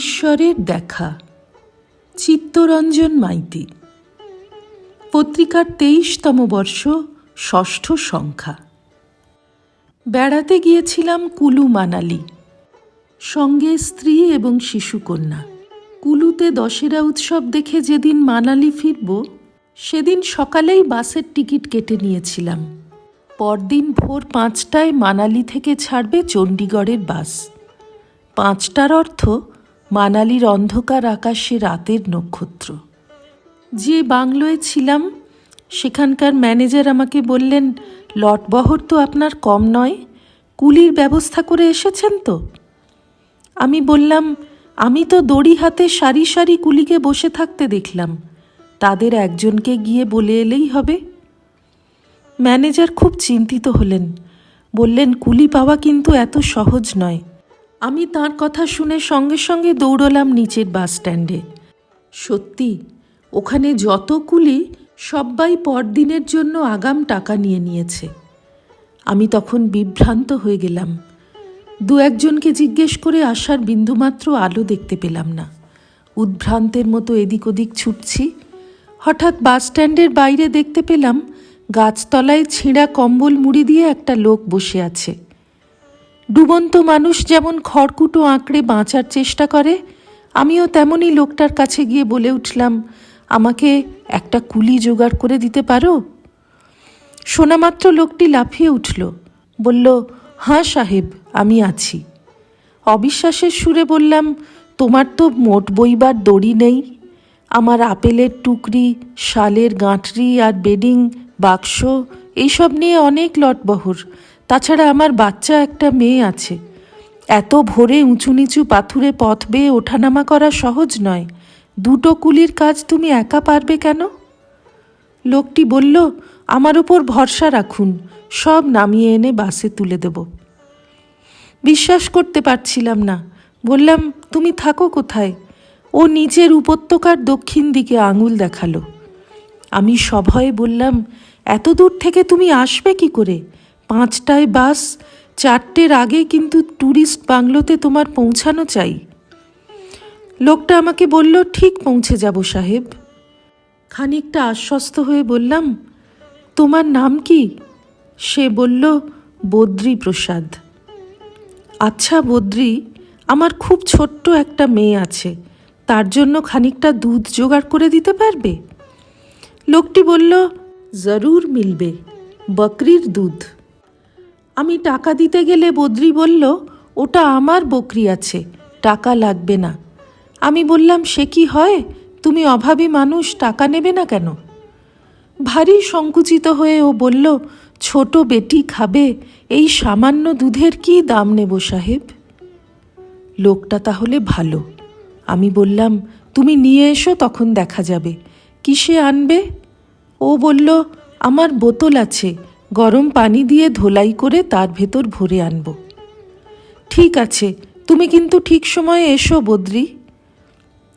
ঈশ্বরের দেখা। চিত্তরঞ্জন মাইতি। পত্রিকার তেইশতম বর্ষ, ষষ্ঠ সংখ্যা। বেড়াতে গিয়েছিলাম কুলু মানালি। সঙ্গে স্ত্রী এবং শিশুকন্যা। কুলুতে দশেরা উৎসব দেখে যেদিন মানালি ফিরব, সেদিন সকালেই বাসের টিকিট কেটে নিয়েছিলাম। পরদিন ভোর পাঁচটায় মানালি থেকে ছাড়বে চণ্ডীগড়ের বাস। পাঁচটার অর্থ মানালির অন্ধকার আকাশে রাতের নক্ষত্র। যে বাংলোয় ছিলাম, সেখানকার ম্যানেজার আমাকে বললেন লটবহর তো আপনার কম নয়, কুলির ব্যবস্থা করে এসেছেন তো? আমি বললাম, আমি তো দড়ি হাতে সারি সারি কুলিকে বসে থাকতে দেখলাম, তাদের একজনকে গিয়ে বলে এলেই হবে। ম্যানেজার খুব চিন্তিত হলেন, বললেন, কুলি পাওয়া কিন্তু এত সহজ নয় আমি তার কথা শুনে সঙ্গে সঙ্গে দৌড়লাম নিচের বাস স্ট্যান্ডে। সত্যি, ওখানে যত কুলি সব্বাই পরদিনের জন্য আগাম টাকা নিয়ে নিয়েছে। আমি তখন বিভ্রান্ত হয়ে গেলাম। দু একজনকে জিজ্ঞেস করে আসার বিন্দুমাত্র আলো দেখতে পেলাম না। উদ্ভ্রান্তের মতো এদিক ওদিক ছুটছি। হঠাৎ বাস স্ট্যান্ডের বাইরে দেখতে পেলাম, গাছতলায় ছিঁড়া কম্বল মুড়ি দিয়ে একটা লোক বসে আছে। ডুবন্ত মানুষ যেমন খড়কুটো আঁকড়ে বাঁচার চেষ্টা করে, আমিও তেমনই লোকটার কাছে গিয়ে বলে উঠলাম, আমাকে একটা কুলি জোগাড় করে দিতে পারো? শোনামাত্র লোকটি লাফিয়ে উঠল, বলল হাঁ সাহেব, আমি আছি। অবিশ্বাসের সুরে বললাম, তোমার তো মোট বইবার দড়ি নেই। আমার আপেলের টুকরি, শালের গাঁটরি আর বেডিং, বাক্স, এইসব নিয়ে অনেক লটবহর। তাছাড়া আমার বাচ্চা একটা মেয়ে আছে। এত ভোরে উঁচু নিচু পাথুরে পথ বেয়ে ওঠানামা করা সহজ নয়। দুটো কুলির কাজ তুমি একা পারবে কেন? লোকটি বলল, আমার ওপর ভরসা রাখুন, সব নামিয়ে এনে বাসে তুলে দেব। বিশ্বাস করতে পারছিলাম না। বললাম, তুমি থাকো কোথায়? ও নিচের উপত্যকার দক্ষিণ দিকে আঙুল দেখাল। আমি সভয়ে বললাম, এত দূর থেকে তুমি আসবে কি করে? পাঁচটায় বাস, চারটের আগে কিন্তু ট্যুরিস্ট বাংলোতে তোমার পৌঁছানো চাই। লোকটা আমাকে বলল, ঠিক পৌঁছে যাব সাহেব। খানিকটা আশ্বস্ত হয়ে বললাম, তোমার নাম কি? সে বলল, বদ্রী প্রসাদ। আচ্ছা বদ্রী, আমার খুব ছোট্ট একটা মেয়ে আছে। তার জন্য খানিকটা দুধ জোগাড় করে দিতে পারবে? লোকটি বলল, জরুর মিলবে, বকরির দুধ। আমি টাকা দিতে গেলে বদ্রি বলল, ওটা আমার বকরি আছে, টাকা লাগবে না। আমি বললাম, সে কি হয়? তুমি অভাবী মানুষ, টাকা নেবে না কেন? ভারী সংকুচিত হয়ে ও বলল, ছোট বেটি খাবে, এই সামান্য দুধের কি দাম নেব সাহেব? লোকটা তাহলে ভালো। আমি বললাম, তুমি নিয়ে এসো, তখন দেখা যাবে। কিসে আনবে? ও বলল, আমার বোতল আছে গরম পানি দিয়ে ধোলাই করে তার ভেতর ভরে আনব। ঠিক আছে, তুমি কিন্তু ঠিক সময়ে এসো, বদ্রি।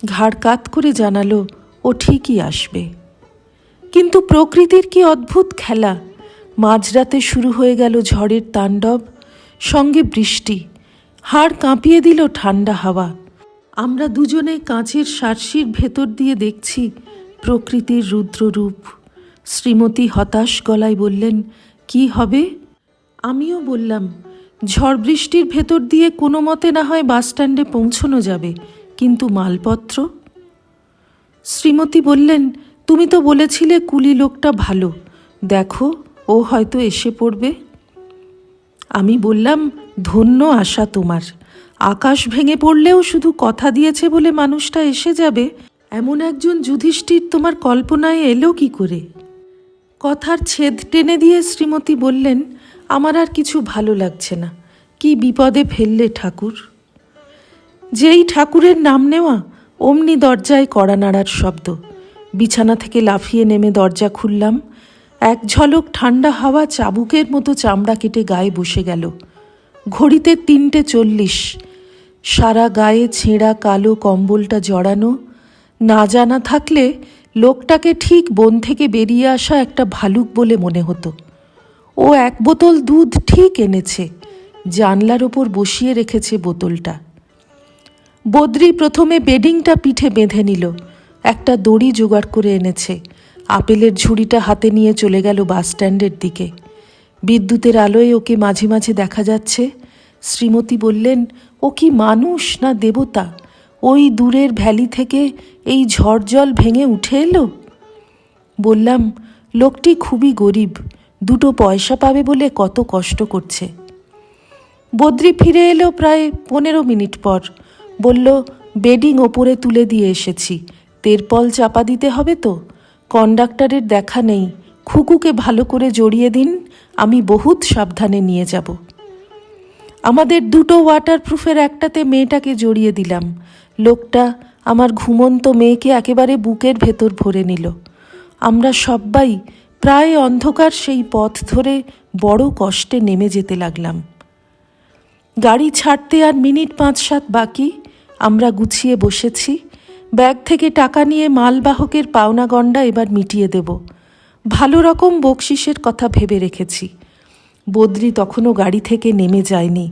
ঘাড় কাত করে জানালো, ও ঠিকই আসবে। কিন্তু প্রকৃতির কি অদ্ভুত খেলা! মাঝরাতে শুরু হয়ে গেল ঝড়ের তাণ্ডব, সঙ্গে বৃষ্টি। হাড় কাঁপিয়ে দিল ঠান্ডা হাওয়া। আমরা দুজনে কাঁচের সার্সির ভেতর দিয়ে দেখছি প্রকৃতির রুদ্ররূপ। শ্রীমতী হতাশ গলায় বললেন, কি হবে? আমিও বললাম, ঝড় বৃষ্টির ভেতর দিয়ে কোনো মতে না হয় বাসস্ট্যান্ডে পৌঁছনো যাবে, কিন্তু মালপত্র? শ্রীমতী বললেন, তুমি তো বলেছিলে কুলি লোকটা ভালো, দেখো, ও হয়তো এসে পড়বে। আমি বললাম, ধন্য আশা তোমার, আকাশ ভেঙে পড়লেও শুধু কথা দিয়েছে বলে মানুষটা এসে যাবে, এমন একজন যুধিষ্ঠির তোমার কল্পনায় এলো কি করে? কথার ছেদ টেনে দিয়ে শ্রীমতী বললেন, আমার আর কিছু ভালো লাগছে না। কি বিপদে ফেললে ঠাকুর? যেই ঠাকুরের নাম নেওয়া, অমনি দরজায় কড়া নাড়ার শব্দ। বিছানা থেকে লাফিয়ে নেমে দরজা খুললাম। এক ঝলক ঠান্ডা হাওয়া চাবুকের মতো চামড়া কেটে গায়ে বসে গেল। ঘড়িতে তিনটে চল্লিশ। সারা গায়ে ছেঁড়া কালো কম্বলটা জড়ানো। না জানা থাকলে লোকটাকে ঠিক বন থেকে বেরিয়ে আসা একটা ভালুক বলে মনে হতো। ও এক বোতল দুধ ঠিক এনেছে, জানলার ওপর বসিয়ে রেখেছে বোতলটা। বদ্রি প্রথমে বেডিংটা পিঠে বেঁধে নিল, একটা দড়ি জোগাড় করে এনেছে, আপেলের ঝুড়িটা হাতে নিয়ে চলে গেল বাস স্ট্যান্ডের দিকে। বিদ্যুতের আলোয় ওকে মাঝে মাঝে দেখা যাচ্ছে, শ্রীমতী বললেন, ও কি মানুষ না দেবতা? ওই দূরের ভ্যালি থেকে এই ঝড় জল ভেঙে উঠে এলো? বললাম, লোকটি খুবই গরিব, দুটো পয়সা পাবে বলে কত কষ্ট করছে। বদ্রি ফিরে এলো প্রায় পনেরো মিনিট পর। বলল, বেডিং ওপরে তুলে দিয়ে এসেছি, তেরপল চাপা দিতে হবে তো, কন্ডাক্টরের দেখা নেই, খুকুকে ভালো করে জড়িয়ে দিন, আমি বহুত সাবধানে নিয়ে যাব। আমাদের দুটো ওয়াটারপ্রুফের একটাতে মেয়েটাকে জড়িয়ে দিলাম লোকটা আমার ঘুমন্ত মেয়েকে একেবারে বুকের ভেতর ভরে নিল। আমরা সবাই প্রায় অন্ধকার সেই পথ ধরে বড় কষ্টে নেমে যেতে লাগলাম। গাড়ি ছাড়তে আর মিনিট পাঁচ সাত বাকি, আমরা গুছিয়ে বসেছি। ব্যাগ থেকে টাকা নিয়ে মালবাহকের পাওনা গণ্ডা এবার মিটিয়ে দেব। ভালো রকম বকশিসের কথা ভেবে রেখেছি। বদ্রি তখনও গাড়ি থেকে নেমে যায়নি।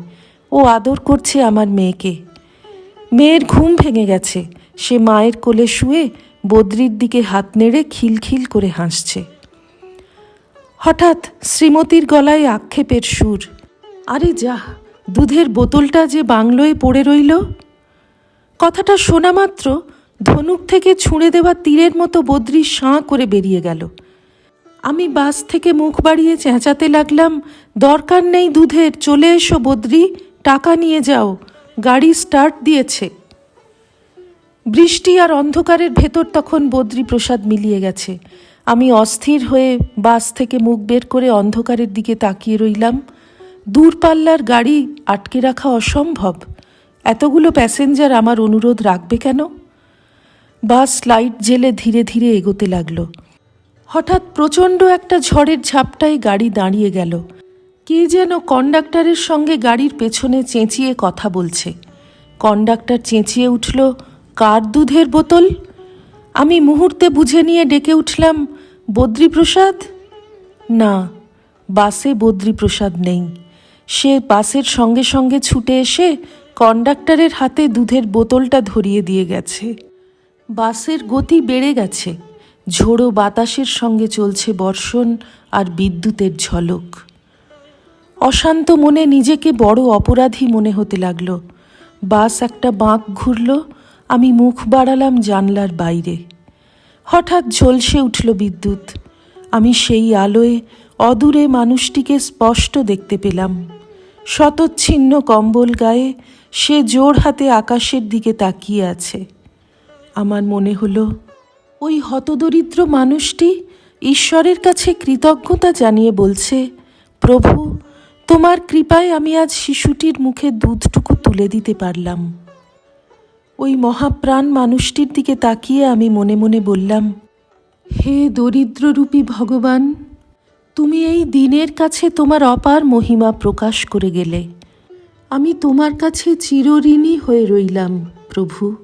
ও আদর করছে আমার মেয়েকে। মেয়ের ঘুম ভেঙে গেছে। সে মায়ের কোলে শুয়ে বদ্রির দিকে হাত নেড়ে খিলখিল করে হাসছে। হঠাৎ শ্রীমতীর গলায় আক্ষেপের সুর, আরে যা, দুধের বোতলটা যে বাংলোয় পড়ে রইল? কথাটা শোনা মাত্র ধনুক থেকে ছুঁড়ে দেওয়া তীরের মতো বদ্রি সাঁ করে বেরিয়ে গেল। আমি বাস থেকে মুখ বাড়িয়ে চেঁচাতে লাগলাম, দরকার নেই দুধের, চলে এসো বদ্রি, টাকা নিয়ে যাও। গাড়ি স্টার্ট দিয়েছে। বৃষ্টি আর অন্ধকারের ভেতর তখন বদ্রি প্রসাদ মিলিয়ে গেছে। আমি অস্থির হয়ে বাস থেকে মুখ বের করে অন্ধকারের দিকে তাকিয়ে রইলাম। দূরপাল্লার গাড়ি আটকে রাখা অসম্ভব। এতগুলো প্যাসেঞ্জার আমার অনুরোধ রাখবে কেন? বাস লাইট জেলে ধীরে ধীরে এগোতে লাগল। হঠাৎ প্রচণ্ড একটা ঝড়ের ঝাপটায় গাড়ি দাঁড়িয়ে গেল। কে যেন কন্ডাক্টরের সঙ্গে গাড়ির পেছনে চেঁচিয়ে কথা বলছে। কন্ডাক্টর চেঁচিয়ে উঠল, কার দুধের বোতল? আমি মুহূর্তে বুঝে নিয়ে ডেকে উঠলাম, বদ্রীপ্রসাদ? না, বাসে বদ্রীপ্রসাদ নেই। সে বাসের সঙ্গে সঙ্গে ছুটে এসে কন্ডাক্টরের হাতে দুধের বোতলটা ধরিয়ে দিয়ে গেছে। বাসের গতি বেড়ে গেছে। ঝোড়ো বাতাসের সঙ্গে চলছে বর্ষণ আর বিদ্যুতের ঝলক। অশান্ত মনে নিজেকে বড় অপরাধী মনে হতে লাগল। বাস একটা বাঁক ঘুরল, আমি মুখ বাড়ালাম জানলার বাইরে। হঠাৎ ঝলসে উঠল বিদ্যুৎ। আমি সেই আলোয় অদূরে মানুষটিকে স্পষ্ট দেখতে পেলাম। শতচ্ছিন্ন কম্বল গায়ে সে জোর হাতে আকাশের দিকে তাকিয়ে আছে। আমার মনে হলো, ওই হতদরিদ্র মানুষটি ঈশ্বরের কাছে কৃতজ্ঞতা জানিয়ে বলছে, প্রভু তোমার কৃপায় আমি আজ শিশুটির মুখে দুধটুকু তুলে দিতে পারলাম। ওই মহাপ্রাণ মানুষটির দিকে তাকিয়ে আমি মনে মনে বললাম, হে দরিদ্ররূপী ভগবান, তুমি এই দিনের কাছে তোমার অপার মহিমা প্রকাশ করে গেলে। আমি তোমার কাছে চিরঋণী হয়ে রইলাম প্রভু।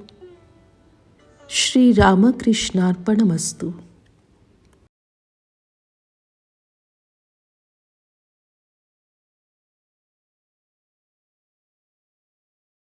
শ্রী রামকৃষ্ণার্পণমস্তু।